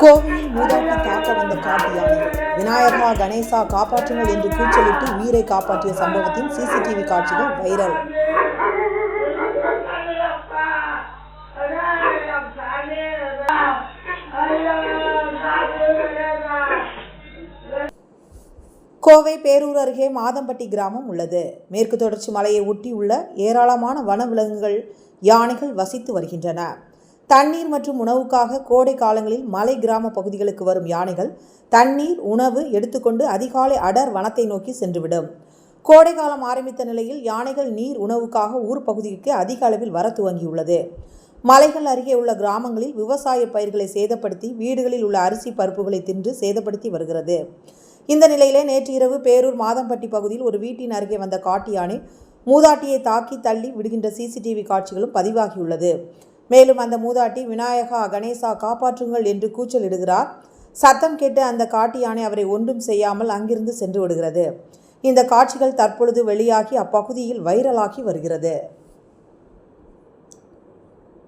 கோவையில் மூதாட்டி தாக்க வந்த காட்டு யானை விநாயகா கணேசா காப்பாற்றுங்கள் என்று கூச்சலிட்டு உயிரை காப்பாற்றிய சம்பவத்தின் சிசிடிவி காட்சிகள் வைரல். கோவை பேரூர் அருகே மாதம்பட்டி கிராமம் உள்ளது. மேற்கு தொடர்ச்சி மலையை ஒட்டியுள்ள ஏராளமான வனவிலங்குகள் யானைகள் வசித்து வருகின்றன. தண்ணீர் மற்றும் உணவுக்காக கோடை காலங்களில் மலை கிராம பகுதிகளுக்கு வரும் யானைகள் தண்ணீர் உணவு எடுத்துக்கொண்டு அதிகாலை அடர் வனத்தை நோக்கி சென்றுவிடும். கோடை காலம் ஆரம்பித்த நிலையில் யானைகள் நீர் உணவுக்காக ஊர் பகுதிக்கு அதிக அளவில் வர துவங்கியுள்ளது. மலைகள் அருகே உள்ள கிராமங்களில் விவசாய பயிர்களை சேதப்படுத்தி வீடுகளில் உள்ள அரிசி பருப்புகளை தின்று சேதப்படுத்தி வருகிறது. இந்த நிலையிலே நேற்று இரவு பேரூர் மாதம்பட்டி பகுதியில் ஒரு வீட்டின் அருகே வந்த காட்டு யானை மூதாட்டியை தாக்கி தள்ளி விடுகின்ற சிசிடிவி காட்சிகளும் பதிவாகியுள்ளது. மேலும் அந்த மூதாட்டி விநாயகா கணேசா காப்பாற்றுங்கள் என்று கூச்சலிடுகிறார். சத்தம் கேட்டு அந்த காட்டு யானை அவரை ஒன்றும் செய்யாமல் அங்கிருந்து சென்று விடுகிறது. இந்த காட்சிகள் தற்பொழுது வெளியாகி அப்பகுதியில் வைரலாகி வருகிறது.